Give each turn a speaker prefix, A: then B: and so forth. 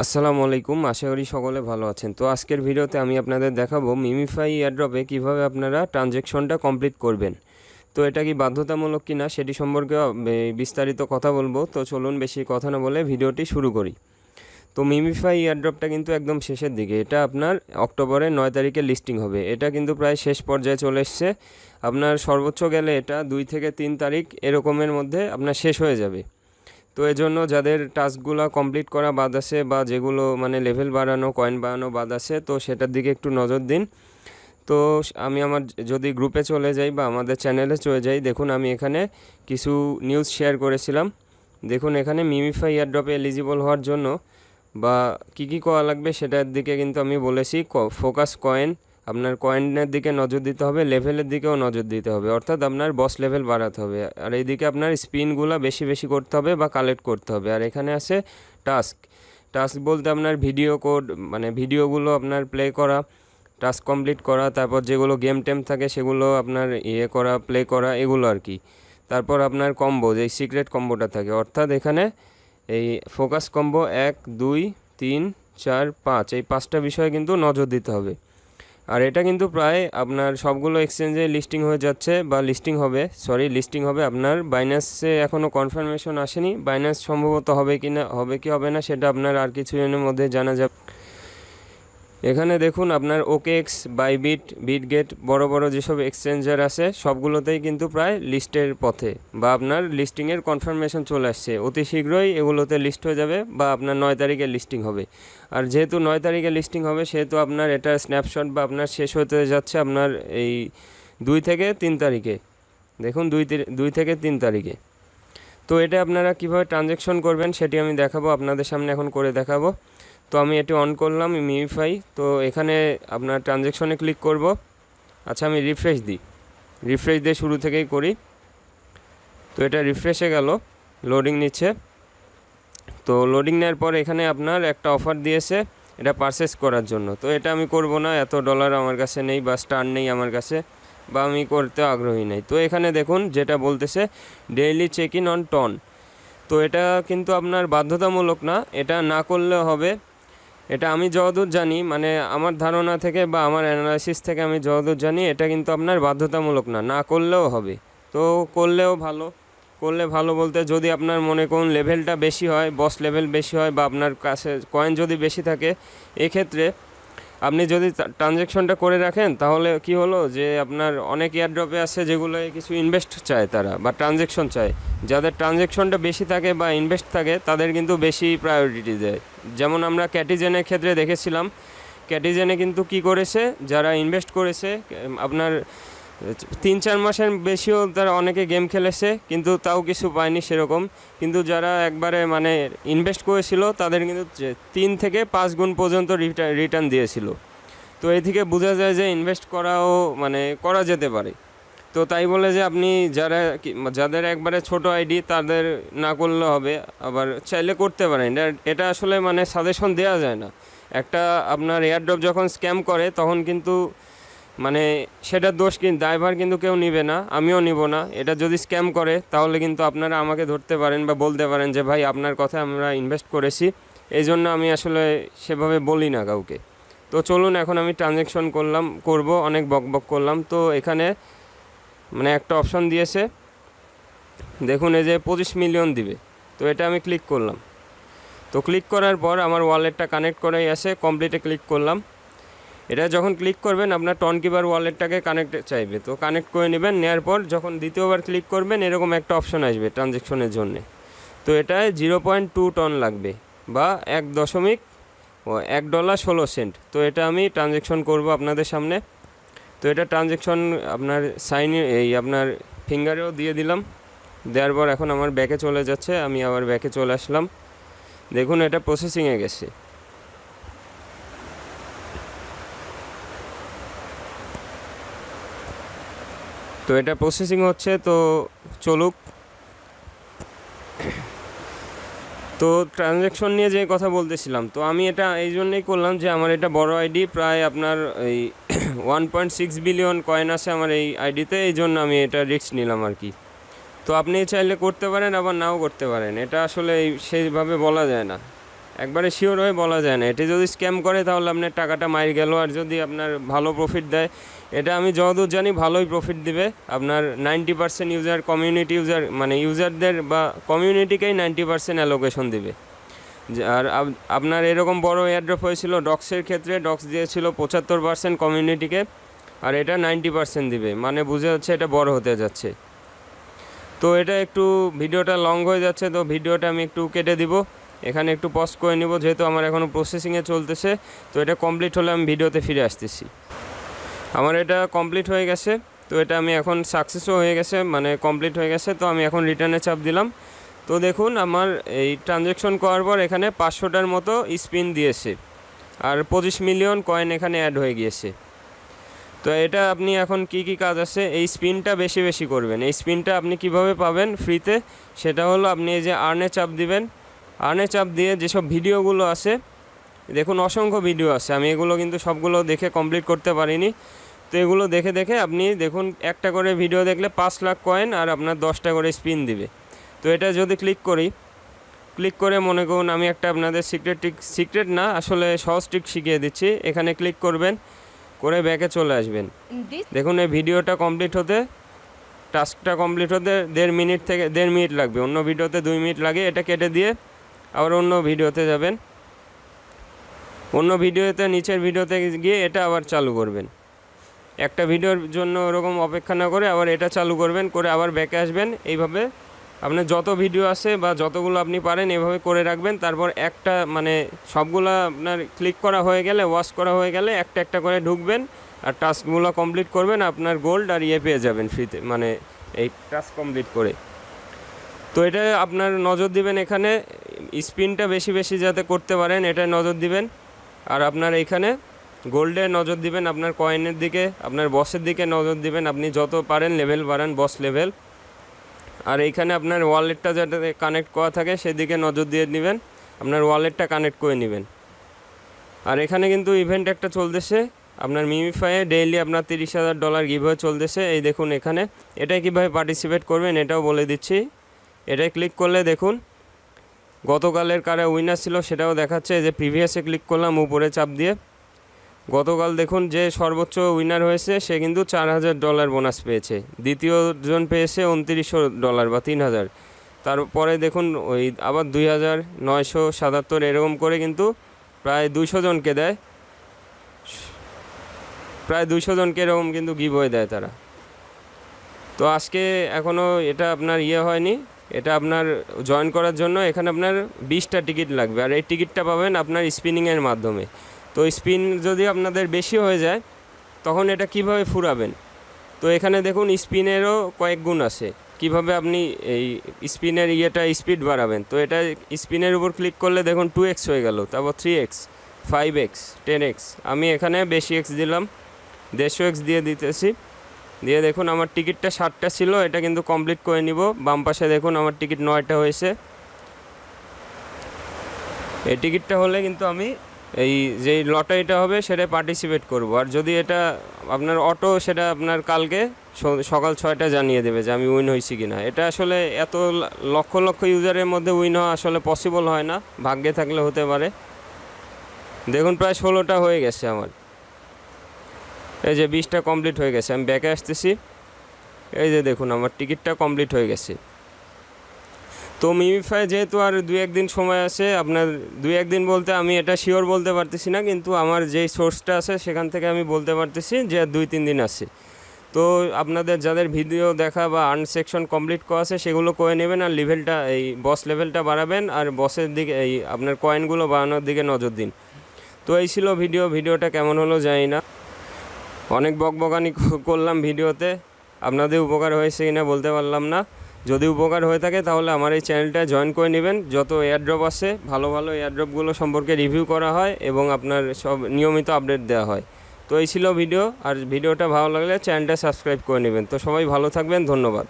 A: আসসালামু আলাইকুম, আশা করি সকলে ভালো আছেন। তো আজকের ভিডিওতে আমি আপনাদের দেখাবো মিমিফাই এয়ারড্রপে কীভাবে আপনারা ট্রানজ্যাকশনটা কমপ্লিট করবেন। তো এটা কি বাধ্যতামূলক কিনা সেটি সম্পর্কে বিস্তারিত কথা বলব। তো চলুন বেশি কথা না বলে ভিডিওটি শুরু করি। তো মিমিফাই এয়ারড্রপটা কিন্তু একদম শেষের দিকে। এটা আপনার অক্টোবরের নয় তারিখে লিস্টিং হবে। এটা কিন্তু প্রায় শেষ পর্যায়ে চলে এসছে। আপনার সর্বোচ্চ গেলে এটা দুই থেকে তিন তারিখ এরকমের মধ্যে আপনার শেষ হয়ে যাবে। তো এজন্য যাদের টাস্কগুলো কমপ্লিট করা বাদ আছে বা যেগুলো মানে লেভেল বাড়ানো, কয়েন বাড়ানো বাদ আছে, তো সেটার দিকে একটু নজর দিন। তো আমি আমার যদি গ্রুপে চলে যাই বা আমাদের চ্যানেলে চলে যাই, দেখুন আমি এখানে কিছু নিউজ শেয়ার করেছিলাম। দেখুন এখানে মিমিফাই এয়ারড্রপে এলিজিবল হওয়ার জন্য বা কি কি করা লাগবে সেটার দিকে কিন্তু আমি বলেছি। ফোকাস কয়েন আপনার কয়েনের দিকে নজর দিতে হবে লেভেলের দিকেও নজর দিতে হবে। অর্থাৎ আপনার বস লেভেল বাড়াতে হবে। আর এইদিকে আপনার স্পিনগুলো বেশি বেশি করতে হবে বা কালেক্ট করতে হবে। আর এখানে আছে টাস্ক টাস্ক বলতে আপনার ভিডিও কোড মানে ভিডিওগুলো আপনার প্লে করা টাস্ক কমপ্লিট করা, তারপর যেগুলো গেম টেম থাকে সেগুলো আপনার ইয়ে করা প্লে করা, এগুলো আর কি। তারপর আপনার কম্বো যেই সিক্রেট কম্বোটা থাকে। অর্থাৎ এখানে এই ফোকাস কম্বো এক, দুই, তিন, চার, পাঁচ, এই পাঁচটা বিষয়ে কিন্তু নজর দিতে হবে। আর এটা কিন্তু প্রায় আপনার সবগুলো এক্সচেঞ্জে লিস্টিং হয়ে যাচ্ছে বা লিস্টিং হবে সরি লিস্টিং হবে আপনার। বাইন্যান্সে এখনও কনফার্মেশন আসেনি। বাইন্যান্স সম্ভবত হবে কি না হবে কি হবে না সেটা আপনার আর কিছু দিনের মধ্যে জানা যাবে। এখানে দেখুন আপনার ওকে ওকেএক্স বাইবিট বিটগেট বড় বড় যেসব এক্সচেঞ্জার আছে, সবগুলোতেই কিন্তু প্রায় লিস্টের পথে বা আপনার লিস্টিংয়ের কনফার্মেশন চলে আসছে। অতি শীঘ্রই এগুলোতে লিস্ট হয়ে যাবে বা আপনার নয় তারিখে লিস্টিং হবে। আর যেহেতু নয় তারিখে লিস্টিং হবে, সেহেতু আপনার এটা স্ন্যাপশট বা আপনার শেষ হতে যাচ্ছে আপনার এই দুই থেকে তিন তারিখে। দেখুন দুই দুই থেকে তিন তারিখে। তো এটা আপনারা কীভাবে ট্রানজ্যাকশন করবেন সেটি আমি দেখাবো, আপনাদের সামনে এখন করে দেখাবো। তো আমি এটি অন করলাম মিউফাই তো এখানে আপনার ট্রানজ্যাকশনে ক্লিক করব। আচ্ছা আমি রিফ্রেশ দিই। রিফ্রেশ দিয়ে শুরু থেকেই করি। তো এটা রিফ্রেশে গেল লোডিং নিচ্ছে। তো লোডিং নেওয়ার পর এখানে আপনার একটা অফার দিয়েছে, এটা পারচেস করার জন্য। তো এটা আমি করব না, এত ডলার আমার কাছে নেই বা স্টার নেই আমার কাছে, বা আমি করতে আগ্রহী নেই। তো এখানে দেখুন, যেটা বলতেছে ডেইলি চেক ইন অন টন তো এটা কিন্তু আপনার বাধ্যতামূলক না, এটা না করলে হবে এটা আমি যতদূর জানি মানে আমার ধারণা থেকে বা আমার অ্যানালাইসিস থেকে আমি যতদূর জানি, এটা কিন্তু আপনার বাধ্যতামূলক না না করলেও হবে। তো করলেও ভালো, করলে ভালো বলতে যদি আপনার মনে করুন লেভেলটা বেশি হয় বস লেভেল বেশি হয় বা আপনার কাছে কয়েন যদি বেশি থাকে, এক্ষেত্রে আপনি যদি ট্রানজেকশনটা করে রাখেন, তাহলে কি হলো যে আপনার অনেক এয়ারড্রপে আছে যেগুলো কিছু ইনভেস্ট চায় তারা বা ট্রানজেকশন চায়। যাদের ট্রানজেকশনটা বেশি থাকে বা ইনভেস্ট থাকে, তাদের কিন্তু বেশি প্রায়োরিটি দেয়। যেমন আমরা ক্যাটিজেনের ক্ষেত্রে দেখেছিলাম। ক্যাটিজেনে কিন্তু কি করেছে? যারা ইনভেস্ট করেছে আপনার তিন চার মাসের বেশিও তারা অনেকে গেম খেলেছে, কিন্তু তাও কিছু পায়নি সেরকম। কিন্তু যারা একবারে মানে ইনভেস্ট করেছিল, তাদের কিন্তু তিন থেকে পাঁচ গুণ পর্যন্ত রিটার্ন দিয়েছিল। তো এই থেকে বোঝা যায় যে ইনভেস্ট করাও মানে করা যেতে পারে। তো তাই বলে যে আপনি যারা যাদের একবারে ছোট আইডি তাদের না করলে হবে, আবার চাইলে করতে পারেন। এটা এটা আসলে মানে সাজেশন দেওয়া যায় না। একটা আপনার এয়ারড্রপ যখন স্ক্যাম করে, তখন কিন্তু মানে সেটার দোষ কিন্তু ড্রাইভার কিন্তু কেউ নিবে না, আমিও নিব না। এটা যদি স্ক্যাম করে, তাহলে কিন্তু আপনারা আমাকে ধরতে পারেন বা বলতে পারেন যে, ভাই, আপনার কথা আমরা ইনভেস্ট করেছি। এই জন্য আমি আসলে সেভাবে বলি না কাউকে। তো চলুন, এখন আমি ট্রানজ্যাকশন করলাম, করব, অনেক বক বক করলাম। তো এখানে মানে একটা অপশন দিয়েছে। দেখুন, এই যে পঁচিশ মিলিয়ন দিবে। তো এটা আমি ক্লিক করলাম। তো ক্লিক করার পর আমার ওয়ালেটটা কানেক্ট করাই আছে কমপ্লিটে ক্লিক করলাম। এটা যখন ক্লিক করবেন, আপনার টন কিপার ওয়ালেটটাকে কানেক্ট চাইবে। তো কানেক্ট করে নেবেন নেওয়ার পর যখন দ্বিতীয়বার ক্লিক করবেন, এরকম একটা অপশন আসবে ট্রানজ্যাকশনের জন্য। তো এটায় জিরো পয়েন্ট টু টন লাগবে বা এক দশমিক এক ডলার ষোলো সেন্ট তো এটা আমি ট্রানজ্যাকশন করব আপনাদের সামনে। তো এটা ট্রানজ্যাকশন আপনার সাইন এই আপনার ফিঙ্গারেও দিয়ে দিলাম। দেওয়ার পর এখন আমার ব্যাকে চলে যাচ্ছে, আমি আবার ব্যাকে চলে আসলাম। দেখুন, এটা প্রসেসিংয়ে গেছে। তো এটা প্রসেসিং হচ্ছে, তো চলুক। তো ট্রানজ্যাকশন নিয়ে যে কথা বলতেছিলাম, তো আমি এটা এই জন্যই করলাম যে আমার এটা বড় আইডি প্রায় আপনার এই one point six billion coin আছে আমার এই আইডিতে এই জন্য আমি এটা রিস্ক নিলাম আর কি। তো আপনি চাইলে করতে পারেন, আবার নাও করতে পারেন। এটা আসলে সেইভাবে বলা যায় না। একবারে শিওর হয়ে বলা যায় না। এটি যদি স্ক্যাম করে, তাহলে আপনার টাকাটা মার গেল। আর যদি আপনার ভালো প্রফিট দেয় এটা আমি যতদূর জানি ভালোই প্রফিট দিবে। আপনার ninety percent user community user মানে ইউজারদের বা কমিউনিটিকেই নাইনটি পার্সেন্ট অ্যালোকেশন দিবে। আর আপনার এরকম বড় এয়ারড্রপ হয়েছিল ডক্সের ক্ষেত্রে ডক্স দিয়েছিল পঁচাত্তর পার্সেন্ট কমিউনিটিকে আর এটা নাইনটি পার্সেন্ট দিবে। মানে বুঝে যাচ্ছে এটা বড় হতে যাচ্ছে। তো এটা একটু ভিডিওটা লং হয়ে যাচ্ছে, তো ভিডিওটা আমি একটু কেটে দিব। এখানে একটু পজ করে নিব, যেহেতু আমার এখনও প্রসেসিংয়ে চলতেছে। তো এটা কমপ্লিট হলে আমি ভিডিওতে ফিরে আসতেছি। আমার এটা কমপ্লিট হয়ে গেছে। তো এটা আমি এখন সাকসেসও হয়ে গেছে মানে কমপ্লিট হয়ে গেছে। তো আমি এখন রিটার্নে চাপ দিলাম। তো দেখুন, আমার এই ট্রানজ্যাকশন করার পর এখানে পাঁচশোটার মতো স্পিন দিয়েছে। আর পঁচিশ মিলিয়ন কয়েন এখানে অ্যাড হয়ে গিয়েছে। তো এটা আপনি এখন কি কি কাজ আছে? এই স্পিনটা বেশি বেশি করবেন। এই স্পিনটা আপনি কীভাবে পাবেন ফ্রিতে সেটা হলো আপনি এই যে আর্নে চাপ দিবেন। আর্নে চাপ দিয়ে যেসব ভিডিওগুলো আছে দেখুন অসংখ্য ভিডিও আছে। আমি এগুলো কিন্তু সবগুলো দেখে কমপ্লিট করতে পারিনি। তো এগুলো দেখে দেখে আপনি দেখুন একটা করে ভিডিও দেখলে পাঁচ লাখ কয়েন আর আপনার দশটা করে স্পিন দিবে। তো এটা যদি ক্লিক করি ক্লিক করে মনে করুন আমি একটা আপনাদের সিক্রেট টিক সিক্রেট না আসলে সহজ টিক শিখিয়ে দিচ্ছি। এখানে ক্লিক করবেন করে ব্যাকে চলে আসবেন। দেখুন এই ভিডিওটা কমপ্লিট হতে টাস্কটা কমপ্লিট হতে দেড় মিনিট থেকে দেড় মিনিট লাগবে। অন্য ভিডিওতে দুই মিনিট লাগে। এটা কেটে দিয়ে আবার অন্য ভিডিওতে যাবেন। অন্য ভিডিওতে, নিচের ভিডিওতে গিয়ে এটা আবার চালু করবেন। একটা ভিডিওর জন্য ওরকম অপেক্ষা না করে আবার এটা চালু করবেন, করে আবার ব্যাকে আসবেন। এইভাবে আপনার যত ভিডিও আছে বা যতগুলো আপনি পারেন এভাবে করে রাখবেন। তারপর একটা মানে সবগুলো আপনার ক্লিক করা হয়ে গেলে ওয়াশ করা হয়ে গেলে একটা একটা করে ঢুকবেন আর টাস্কগুলো কমপ্লিট করবেন, আপনার গোল্ড আর ইয়ে পেয়ে যাবেন ফ্রিতে মানে এই টাস্ক কমপ্লিট করে। তো এটা আপনার নজর দিবেন এখানে, স্পিনটা বেশি বেশি যাতে করতে পারেন, এটা নজর দিবেন। আর আপনার এইখানে গোল্ডে নজর দিবেন, আপনার কয়েনের দিকে, আপনার বসের দিকে নজর দিবেন, আপনি যত পারেন লেভেল বাড়ান বস লেভেল আর এইখানে আপনার ওয়ালেটটা যাতে কানেক্ট করা থাকে, সেদিকে নজর দিয়ে নেবেন, আপনার ওয়ালেটটা কানেক্ট করে নেবেন। আর এখানে কিন্তু ইভেন্ট একটা চলতেছে, আপনার মিমিফাইয়ে ডেইলি আপনার তিরিশ হাজার ডলার গিভওয়ে চলতেছে, এই দেখুন এখানে। এটাই কীভাবে পার্টিসিপেট করবেন, এটাও বলে দিচ্ছি। এটাই ক্লিক করলে দেখুন গতকালের কারা উইনার ছিল সেটাও দেখাচ্ছে। যে প্রিভিয়াসে ক্লিক করলাম, উপরে চাপ দিয়ে। গতকাল দেখুন যে সর্বোচ্চ উইনার হয়েছে, সে কিন্তু চার হাজার ডলার বোনাস পেয়েছে। দ্বিতীয় জন পেয়েছে উনত্রিশশো ডলার বা তিন হাজার। তারপরে দেখুন ওই আবার দুই হাজার নয়শো সাতাত্তর এরকম করে কিন্তু প্রায় দুইশো জনকে দেয়। প্রায় দুইশো জনকে এরকম কিন্তু গিভ হয়ে দেয় তারা। তো আজকে এখনও এটা আপনার ইয়ে হয়নি। এটা আপনার জয়েন করার জন্য এখানে আপনার বিশটা টিকিট লাগবে। আর এই টিকিটটা পাবেন আপনার স্পিনিংয়ের মাধ্যমে। তো স্পিন যদি আপনাদের বেশি হয়ে যায়, তখন এটা কীভাবে ফুরাবেন? তো এখানে দেখুন স্পিনেরও কয়েক গুণ আছে। কীভাবে আপনি এই স্পিনের ইয়েটা স্পিড বাড়াবেন? তো এটা স্পিনের উপর ক্লিক করলে দেখুন টু এক্স হয়ে গেল, তারপর three x five x ten x আমি এখানে বেশি এক্স দিলাম, দেড়শো এক্স দিয়ে দিতেছি। দিয়ে দেখুন আমার টিকিটটা ষাটটা ছিল, এটা কিন্তু কমপ্লিট করে নিব। বাম পাশে দেখুন আমার টিকিট নয়টা হয়েছে। এই টিকিটটা হলে কিন্তু আমি এই যেই লটারিটা হবে সেটা পার্টিসিপেট করব। আর যদি এটা আপনার অটো, সেটা আপনার কালকে সকাল ছয়টা জানিয়ে দেবে যে আমি উইন হয়েছি কি না এটা আসলে এত লক্ষ লক্ষ ইউজারের মধ্যে উইন হওয়া আসলে পসিবল হয় না। ভাগ্যে থাকলে হতে পারে। দেখুন প্রায় ষোলোটা হয়ে গেছে আমার। এই যে বিশটা কমপ্লিট হয়ে গেছে, আমি ব্যাকে আসতেছি। এই যে দেখুন, আমার টিকিটটা কমপ্লিট হয়ে গেছে। তো মিমিফাই যেহেতু আর দুই একদিন সময় আছে, আপনার দুই একদিন বলতে আমি এটা শিওর বলতে পারতেছি না, কিন্তু আমার যেই সোর্সটা আছে, সেখান থেকে আমি বলতে পারতেছি যে দুই তিন দিন আছে। তো আপনাদের যাদের ভিডিও দেখা বা আর্ন সেকশন কমপ্লিট করা আছে, সেগুলো করে নেবেন আর লেভেলটা এই বস লেভেলটা বাড়াবেন আর বসের দিকে, এই আপনার কয়েনগুলো বাড়ানোর দিকে নজর দিন। তো এই ছিল ভিডিও ভিডিওটা কেমন হলো জানি না। অনেক বকবকানি করলাম ভিডিওতে। আপনাদের উপকার হয়েছে কিনা বলতে পারলাম না। যদি উপকার হয়ে থাকে তাহলে আমার এই চ্যানেলটা জয়েন করে নেবেন। যত এয়ারড্রপ আছে ভালো ভালো এয়ারড্রপগুলো সম্পর্কে রিভিউ করা হয় এবং আপনার সব নিয়মিত আপডেট দেওয়া হয়। তো এই ছিল ভিডিও। আর ভিডিওটা ভালো লাগলে চ্যানেলটা সাবস্ক্রাইব করে নেবেন। তো সবাই ভালো থাকবেন। ধন্যবাদ।